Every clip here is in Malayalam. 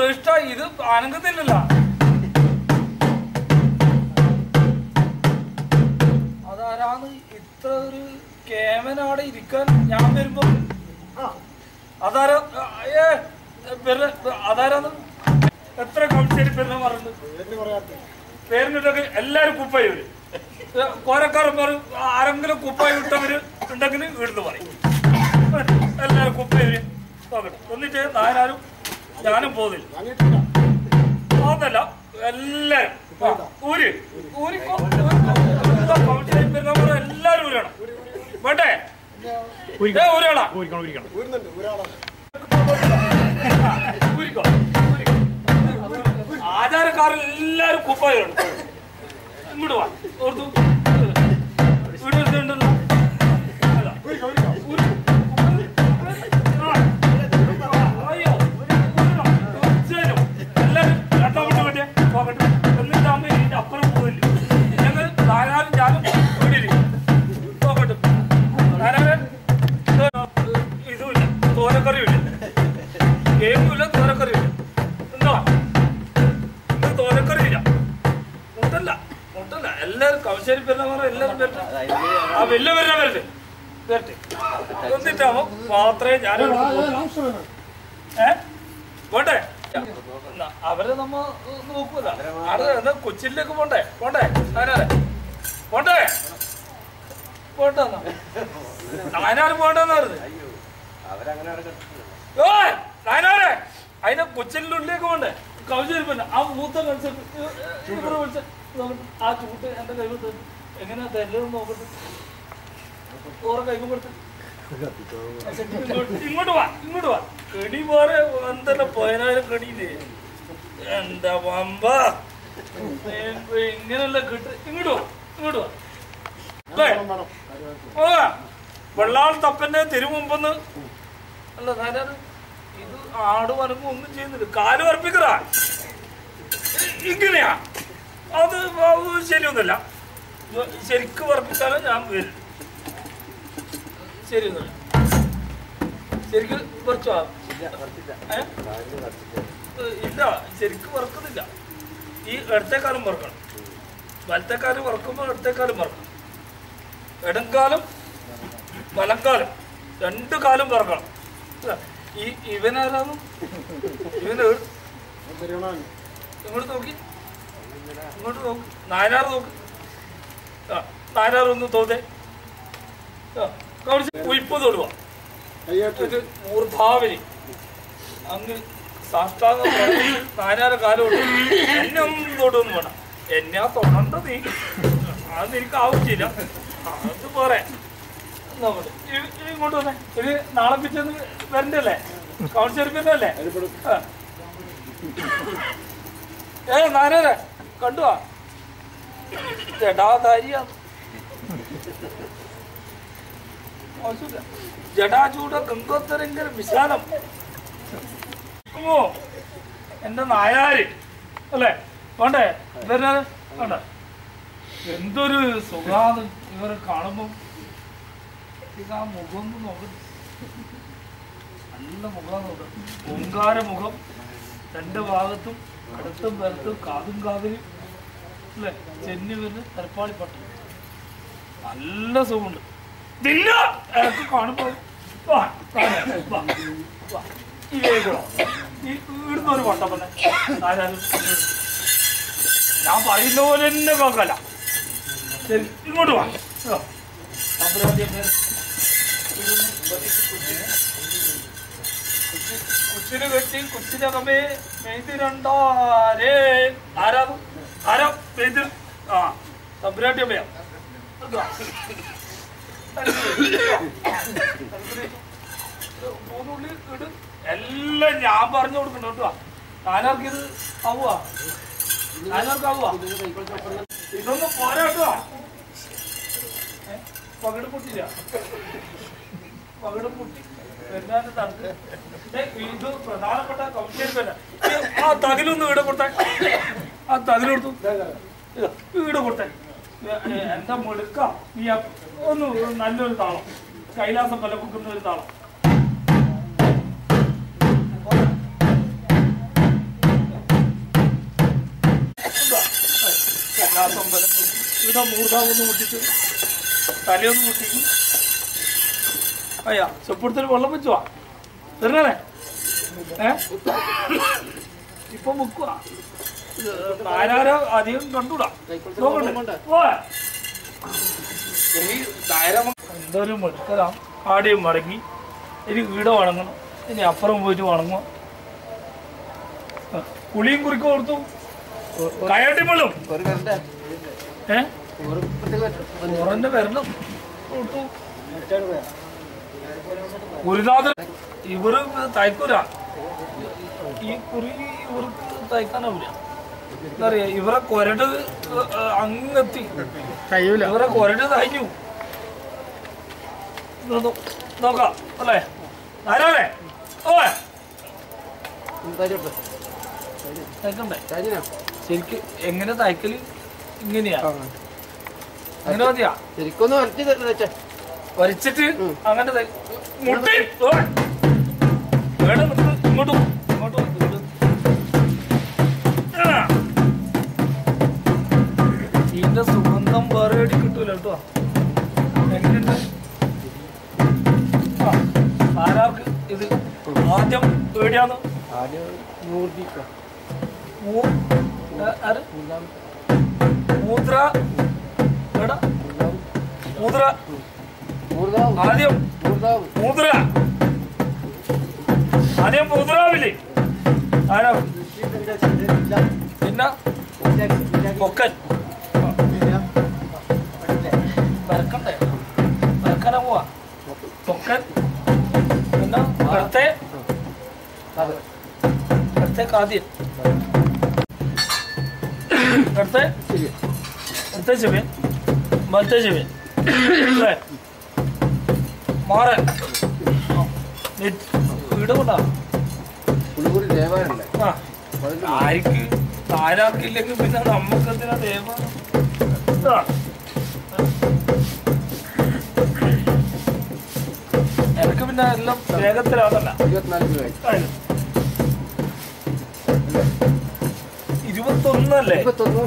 പൃഷ്ഠ ഇത് അനങ്ങത്തില്ലല്ല അതാരാണ് ഇത്ര ഒരു കേമൻ അവിടെ ഇരിക്കാൻ ഞാൻ വരുമ്പോ? അതാരാ ഏ അതാരാന്ന് എത്ര കംസേരി പേരിനെ പറഞ്ഞു പേരിനിട്ടൊക്കെ എല്ലാരും കുപ്പായി വരും കോരക്കാരന്മാർ ആരെങ്കിലും കുപ്പായി വിട്ടവര് ഉണ്ടെങ്കിൽ വീട്ടിൽ പറയും. എല്ലാരും കുപ്പായി വരും നോക്കട്ടെ എന്നിട്ട് നാലാരും ഞാനും പോകുന്നില്ല പോകുന്നല്ല എല്ലാരും. ഊര്. എല്ലാരും ഊരാണ് വേണ്ടേ? ഏ, ഊരാളാ ഊരിക്കണം ഊരിക്കണം ഊരിക്കോ ആചാരക്കാരൻ എല്ലാരും കുപ്പായാണ് ഇങ്ങോട്ട് വാ. ഓർത്തു ഇതുമില്ല തോരക്കറിയില്ല കേക്കുമില്ല തോരക്കറിയില്ല എന്താ? ഇന്ന് തോരക്കറിയില്ല. മുട്ടല്ല മുട്ടല്ല. എല്ലാവരും കവശേരി പെരുന്ന എല്ലാവരും വരട്ടെ. ആ വലിയ പെരുന്ന വരട്ടെ? വരട്ടെ. എന്നിട്ടാവുമ്പോ മാത്രമേ ഞാൻ ഏ? പോട്ടെ? അവരെ നമ്മ നോക്കൂല. അവിടെ കൊച്ചിയിലേക്ക് പോണ്ടേ? പോണ്ടേ? നായനാരെ? പോണ്ടേ? പോട്ടെ എന്നാ. നായനാര് അതിനെ കൊച്ചിന്റെ ഉള്ളിലേക്ക് പോണ്ടേ? കവിചരിപ്പല്ല ആ മൂത്ത കൺസെപ്റ്റ് വിളിച്ച ആ ചൂട്ട് എന്റെ കൈ കൊടുത്ത് എങ്ങനെയാ തരലെന്ന് നോക്കട്ടെ. ഓറെ കൈ കൊടുത്ത്. ഇങ്ങോട്ട് വാ ഇങ്ങോട്ട് വാ. കെടി പോരെ എന്തല്ല പതിനായിരം കെടിയില്ലേ എന്താ വമ്പ? ഇങ്ങനെയല്ല കിട്ട് ഇങ്ങോട്ട് വാ ഇങ്ങോട്ട് വാ. ഓ വെള്ളാൾ തപ്പന്റെ തിരുമുമ്പെന്ന് അല്ല ധാരാളം ഇത് ആട് വനക്കും ഒന്നും ചെയ്യുന്നില്ല. കാൽ വർപ്പിക്കറ ഇങ്ങനെയാ. അത് ശരിയൊന്നുമല്ല. ശരിക്ക് വർപ്പിച്ചാലേ ഞാൻ വരും. ശരിയൊന്നുമില്ല. ശരിക്ക് കുറച്ചോ? ഇല്ല ശരിക്ക് വറക്കുന്നില്ല. ഈ ഇടത്തേക്കാലം വറക്കണം. വലത്തേക്കാലം വറക്കുമ്പോൾ ഇടത്തേക്കാലം വറക്കണം. ഇടംകാലം വലംകാലം. രണ്ട് കാലം പറക്കണം ഇല്ല, ഈ ഇങ്ങോട്ട് നോക്കി. ഇങ്ങോട്ട് നോക്ക്. നായനാർ നോക്ക്. ആ നായനാർ ഒന്ന് തോന്നേ. ആ കാണിച്ച് ഉയ്പ് തൊടുക ഇത് മൂർധാവലി അങ്ങ് സാഷ്ടാംഗം നായനാരെ കാലം കൊണ്ട് എന്നെ ഒന്നും തൊടുന്നു വേണം എന്നെ ആ തൊടണ്ട നീ. അത് നിനക്ക് ആവശ്യമില്ല അത് ഇ- ഇങ്ങോട്ട്. നാളെ പിറ്റേന്ന് അല്ലേ. ഏ ജഡാചൂട ഗംഗോത്തരങ്കര വിശാലം. ഓ എന്റെ നായാര്. അല്ലേ? വേണ്ടേ? വേണ്ട. എന്തൊരു സുഖാന്ന് ഇവരെ കാണുമ്പോ ഇത് ആ മുഖം ഒന്ന് നോക്കണം നല്ല മുഖം നോക്കണം ഓങ്കാര മുഖം രണ്ട് ഭാഗത്തും അടുത്തും വലത്തും കാതും കാതിലും അല്ലേ? ചെന്നി വരുന്ന തലപ്പാളിപ്പട്ട നല്ല സുഖമുണ്ട്. ഒരു പട്ടം ഞാൻ പറയുന്ന പോലെ തന്നെ കേൾക്കല്ല. ശരി ഇങ്ങോട്ട് വാ. കുച്ചിന് കെട്ടി കുച്ചിനകമേ മെയ്തിരണ്ടാരേ ആരാ? ആരാ? മെയ്തി ആ തമ്പുരാട്ടി അമ്മയാ. ഇതാ. മൂന്നുള്ളി ഇട്. എല്ലാം ഞാൻ പറഞ്ഞു കൊടുക്കണ്ട കേട്ടോ. ഞാനാർക്ക് ഇത് ആവുക ഞാനാർക്ക് ആവുക ഇതൊന്നും പോരാ കേട്ടോ. ഏ? പൊട്ടില്ല. മകടും കുട്ടി. പെരുന്നാളിന്റെ ആ തകിലൊന്ന് ഇവിടെ കൊടുത്തേ. ആ തകിലെടുത്തു വീട് കൊടുത്തേ. എന്താ മെടുക്ക? നീ ഒന്ന് നല്ലൊരു താളം. കൈലാസം പല കുക്കുന്ന ഒരു താളം. ഇവിടെ മൂർധാവൊന്ന് മുട്ടിട്ട് തലയൊന്ന് മുട്ടിക്കും അയ്യാ ചെപ്പെടുത്തൊരു വെള്ളം വെച്ചുവാ തരണേ ഏ? ഇപ്പൊ മുക്കുവാ. ആരാരോ അധികം കണ്ടുകൂടാ എന്തൊരു മെടുക്കലാം. ആടെയും മടങ്ങി. ഇനി വീട് വണങ്ങണം. ഇനി അപ്പുറം പോയിട്ട് വണങ്ങുക കുളിയും കുറിക്കും കൊടുത്തു. കയാട്ടി കരണ്ട. ഏ? വരണം. കൊടുത്തു. ഗുരുനാഥൻ ഇവർ തയ്ക്കൂല. ഈ കുറി ഇവർക്ക് തയ്ക്കാനാവില്ല എന്താ പറയാ ഇവരെ കൊരട് അങ്ങെത്തി. കഴിയൂല. ഇവരെ കൊരട് തയ്ഞ്ഞു നോക്കാം അല്ലേ? ആരാണേ ഓ ശരിക്ക് എങ്ങനെ തയ്ക്കൽ? ഇങ്ങനെയാ. അങ്ങനെ മതിയാ? ശരിക്കൊന്ന് വരച്ചിട്ട് അങ്ങനെ മുട്ടി. വേണം. ഇങ്ങോട്ട്. ഇങ്ങോട്ട്. ഇതിന്റെ സുഗന്ധം വേറെ എവിടെ കിട്ടൂല കേട്ടോ. എങ്ങനെയുണ്ട്? ആരാർക്ക് ഇത് ആദ്യം ആര്? മൂത്ര. മൂത്ര. ആദ്യം മൂത്ര ആദ്യം മൂത്രാവില്ലേ ആരാ? പിന്നെ പൊക്കൻ. വരക്കണ്ടേ വരക്കാനാ പോവാ. പൊക്കൻ. പിന്നെ അടുത്തേ. അടുത്തേക്ക് ആദ്യം അടുത്തേ. അടുത്ത ചെവിയൻ. മറ്റേ ചെവിയൻ. അല്ലേ? മാറൻ വീട് കൊണ്ടാ. പുളികൂടി ദേവാനല്ലേ? ആ. ആർക്ക് ആരാർക്കില്ലെങ്കിൽ പിന്നെ നമുക്ക് എന്തിനാ ദൈവം? ആ. എനിക്ക് പിന്നെ എല്ലാം രൂപ ഇരുപത്തൊന്നല്ലേ? ഇരുപത്തൊന്ന്.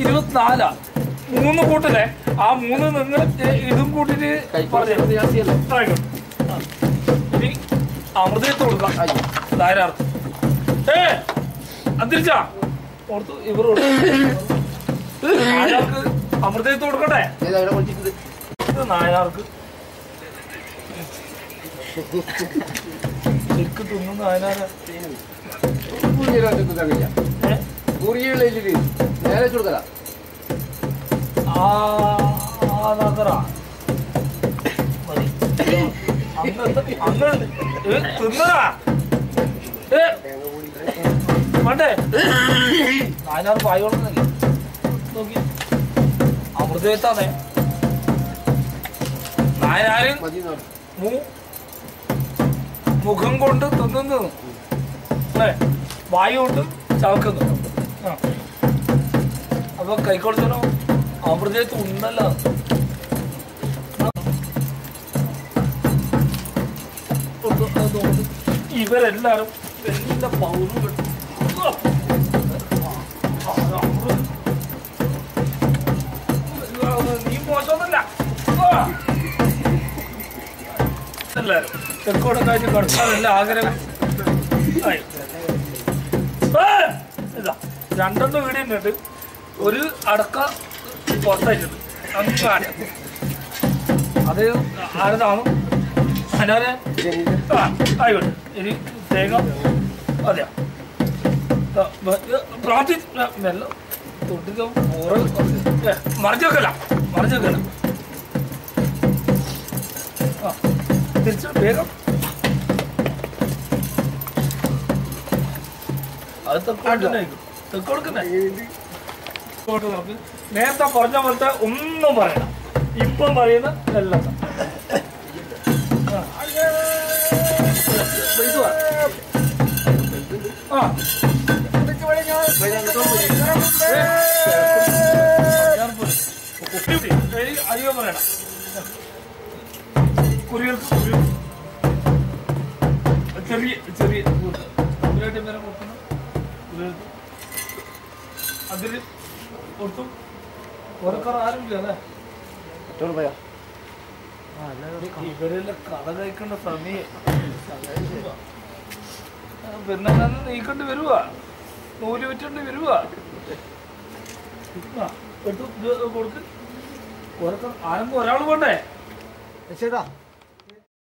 ഇരുപത്തിനാലാ? മൂന്ന് കൂട്ടല്ലേ? ആ മൂന്ന് നിങ്ങൾ ഇതും കൂട്ടിട്ട്. ഇനി അമൃതയത്ത് കൊടുക്കാം. ധാരാർത്ഥം ഏ അന്തരിച്ചാ? ഓർത്തു ഇവർ നായനാർക്ക് അമൃതയത്ത് കൊടുക്കട്ടെ? ഇത് നായനാർക്ക് ശരിക്കും തിന്നുന്ന നായനാരാ? പൂരിയുടെ നേരെ കൊടുക്കല. തിന്നടാ. വേണ്ടേ? പായോളന്നല്ലേ നോക്കി. മുഖം കൊണ്ട് തിന്നുന്നു. അല്ലേ? വായു കൊണ്ട് ചവക്കുന്നു. അപ്പൊ കൈക്കൊടുത്തനോ അമൃതത്ത് ഉണ്ടല്ല ഇവരെല്ലാരും എല്ലാ പൗരും കിട്ടും നീ മോശമൊന്നല്ല ആ. എല്ലാരും തെക്കോടെ കാഴ്ച കടത്താനല്ല ആഗ്രഹം. രണ്ടെണ്ണം വീട് ഉണ്ട് ഒരു അടക്ക പുറത്തയച്ചിട്ട് അങ്ങനെ അത് ആരതാണ് അനാരെ ആയിക്കോട്ടെ. ഇനി തേങ്ങ. അതെയാ. പ്രാർത്ഥി മെല്ലെ തൊട്ടിക്ക ഓറ് മറിച്ച് വെക്കല മറിച്ച് വെക്കല ആ തിരിച്ച് വേഗം. അത് തെക്കോട്ടന്നെ തെക്കോടുക്കുന്നേ നോക്ക്. നേരത്തെ പറഞ്ഞ പോലത്തെ ഒന്നും പറയണം ഇപ്പം പറയുന്ന എല്ലാം ആ. ചെറിയ ചെറിയ അതിൽ കൊടുത്തു പിന്നെ നീക്കേണ്ടി വരുവാ. നൂൽ വിറ്റേണ്ടി ഇത് കൊടുക്ക്. ആരെങ്കിലും ഒരാൾ പോണ്ടേ? ശരിതാ